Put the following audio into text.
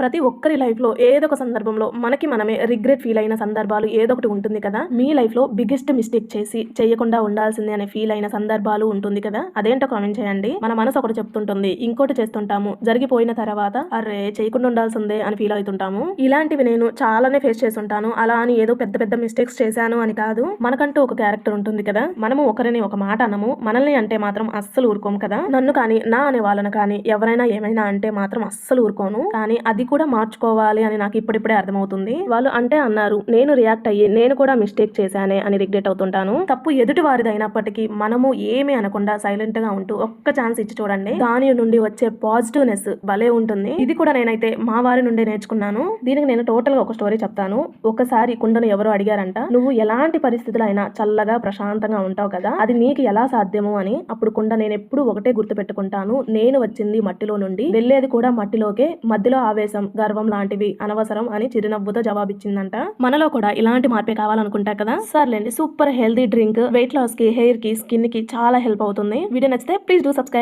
ప్రతి ఒక్కరి లైఫ్లో ఏదో ఒక సందర్భంలో మనకి మనమే రిగ్రెట్ ఫీల్ అయిన సందర్భాలు ఏదో ఒకటి ఉంటుంది కదా? మీ లైఫ్లో బిగ్గెస్ట్ మిస్టేక్ చేసి చేయకుండా ఉండాల్సిందే అనే ఫీల్ అయిన సందర్భాలు ఉంటుంది కదా? అదేంటో కామెంట్ చేయండి. మన మనసు ఒకటి చెప్తుంటుంది ఇంకోటి చేస్తుంటాము. జరిగిపోయిన తర్వాత అరే చేయకుండా ఉండాల్సిందే అని ఫీల్ అవుతుంటాము. ఇలాంటివి నేను చాలానే ఫేస్ చేస్తుంటాను. అలా అని ఏదో పెద్ద పెద్ద మిస్టేక్స్ చేశాను అని కాదు. మనకంటూ ఒక క్యారెక్టర్ ఉంటుంది కదా? మనము ఒకరిని ఒక మాట అనము. మనల్ని అంటే మాత్రం అస్సలు ఊరుకోము కదా? నన్ను కానీ నా అనే వాళ్ళను కానీ ఎవరైనా ఏమైనా అంటే మాత్రం అస్సలు ఊరుకోను. కానీ అది కూడా మార్చుకోవాలి అని నాకు ఇప్పుడిప్పుడే అర్థమవుతుంది. వాళ్ళు అంటే అన్నారు నేను రియాక్ట్ అయ్యి నేను కూడా మిస్టేక్ చేశానే అని రిగ్రెట్ అవుతుంటాను. తప్పు ఎదుటి వారిదైనప్పటికీ అయినప్పటికీ మనము ఏమీ అనకుండా సైలెంట్గా ఉంటూ ఒక్క ఛాన్స్ ఇచ్చి చూడండి. దాని నుండి వచ్చే పాజిటివ్నెస్ భలే ఉంటుంది. ఇది కూడా నేనైతే మా వారి నుండి నేర్చుకున్నాను. దీనికి నేను టోటల్గా ఒక స్టోరీ చెప్తాను. ఒకసారి కుండను ఎవరో అడిగారంట నువ్వు ఎలాంటి పరిస్థితులు అయినా చల్లగా ప్రశాంతంగా ఉంటావు కదా? అది నీకు ఎలా సాధ్యము? అని. అప్పుడు కుండ నేను ఎప్పుడు ఒకటే గుర్తు పెట్టుకుంటాను నేను వచ్చింది మట్టిలో నుండి వెళ్ళేది కూడా మట్టిలోకే మధ్యలో ఆవేశం గర్వం లాంటివి అనవసరం అని చిరునవ్వుతో జవాబిచ్చిందంట. మనలో కూడా ఇలాంటి మార్పే కావాలనుకుంటా కదా? సర్లేండి సూపర్ హెల్దీ డ్రింక్ వెయిట్ లాస్కి హెయిర్కి స్కిన్కి చాలా హెల్ప్ అవుతుంది. వీడియో నచ్చితే ప్లీజ్ డూ సబ్స్క్రైబ్.